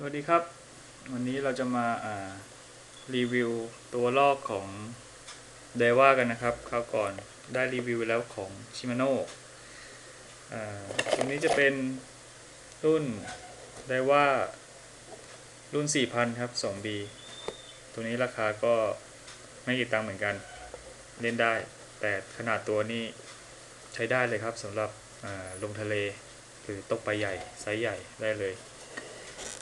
สวัสดีครับ วันนี้เราจะมาารีวิวตัวลอกของเดว่ากันนะครับคราวก่อนได้รีวิวแล้วของชิมาโน่ตัวนี้จะเป็นรุ่นไดว่ารุ่น 4,000 ครับ 2B ตัวนี้ราคาก็ไม่กี่ตังค์เหมือนกัน เล่นได้ แต่ขนาดตัวนี้ใช้ได้เลยครับสำหรับลงทะเลหรือตกปลาใหญ่ไซส์ใหญ่ได้เลย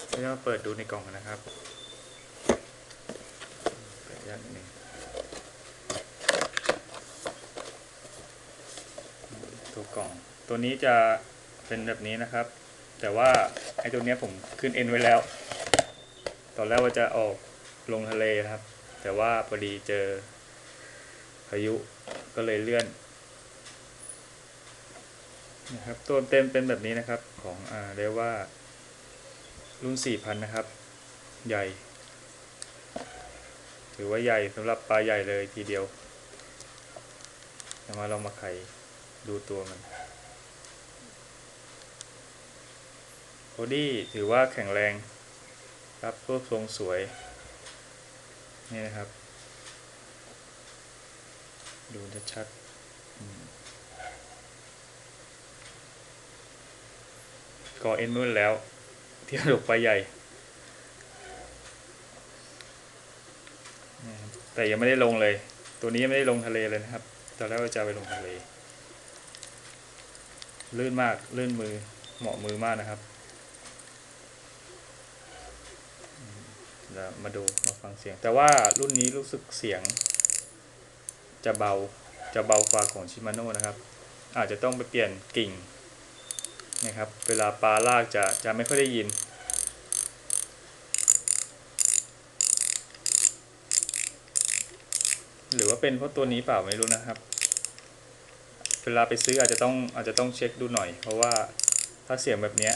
เราจะมาเปิดดูในกล่องนะครับเปิดยากนึงตัวกล่อง ตัวนี้จะเป็นแบบนี้นะครับ แต่ว่าไอ้ตัวนี้ผมขึ้นเอ็นไว้แล้ว ตอนแรกว่าจะออกลงทะเลนะครับ แต่ว่าพอดีเจอพายุก็เลยเลื่อนนะครับตัวเต็มเป็นแบบนี้นะครับของอเรียกว่า รุ่น 4,000 นะครับ ใหญ่ ถือว่าใหญ่สำหรับปลาใหญ่เลยทีเดียวมาลองมาไขดูตัวมันบอดี้ถือว่าแข็งแรง ครับรูปทรงสวย นี่นะครับ ดูชัดๆก่อเอ็นมืดแล้ว ที่ยวดกปใหญ่ แต่ยังไม่ได้ลงเลย ตัวนี้ยังไม่ได้ลงทะเลเลยนะครับ ตอนแรกว่าจะไปลงทะเล ลื่นมาก ลื่นมือ เหมาะมือมากนะครับเดี๋ยวมาดู มาฟังเสียง แต่ว่ารุ่นนี้รู้สึกเสียง จะเบา จะเบากว่าของชิมาโน่นะครับ อาจจะต้องไปเปลี่ยนกิ่ง นะครับ เวลาปลาลากจะจะไม่ค่อยได้ยิน หรือว่าเป็นเพราะตัวนี้เปล่าไม่รู้นะครับ เวลาไปซื้ออาจจะต้องอาจจะต้องเช็คดูหน่อย เพราะว่าถ้าเสียงแบบเนี้ย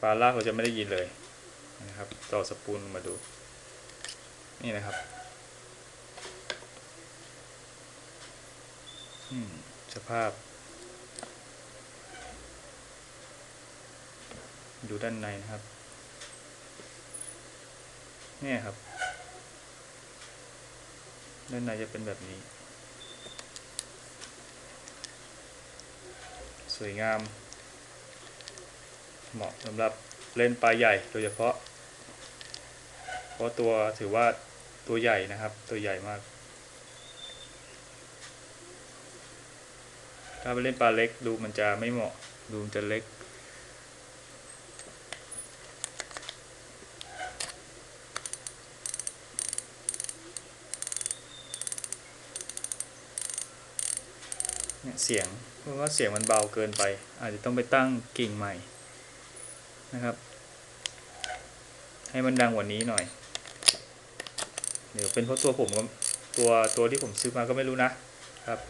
ปลาลากเราจะไม่ได้ยินเลยนะครับ ต่อสปูลมาดู นี่นะครับอืมสภาพ ดูด้านในนะครับ เนี่ยครับ ด้านในจะเป็นแบบนี้ สวยงาม เหมาะสำหรับเล่นปลาใหญ่โดยเฉพาะ เพราะตัวถือว่าตัวใหญ่นะครับ ตัวใหญ่มาก ถ้าไปเล่นปลาเล็กดูมันจะไม่เหมาะ ดูมันจะเล็ก เนี่ยเสียงเพราะว่าเสียงมันเบาเกินไป อาจจะต้องไปตั้งกิ่งใหม่นะครับ ให้มันดังกว่านี้หน่อย เดี๋ยวเป็นเพราะตัวผมก็ตัวตัวที่ผมซื้อมาก็ไม่รู้นะครับ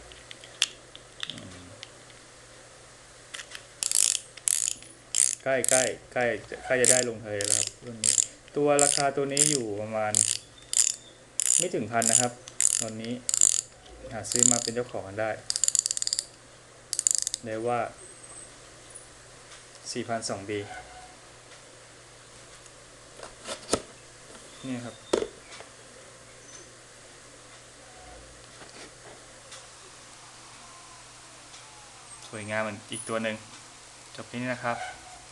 ใกล้ใกล้ใกล้ใกล้จะได้ลงเทะเลแล้วครับรุ่นนี้ ตัวราคาตัวนี้อยู่ประมาณ ไม่ถึงพันนะครับ ตอนนี้หาซื้อมาเป็นเจ้าของกันได้ ได้ว่า 4,002B นี่ครับ สวยงามเหมือนอีกตัวหนึ่งจบที่นี่นะครับ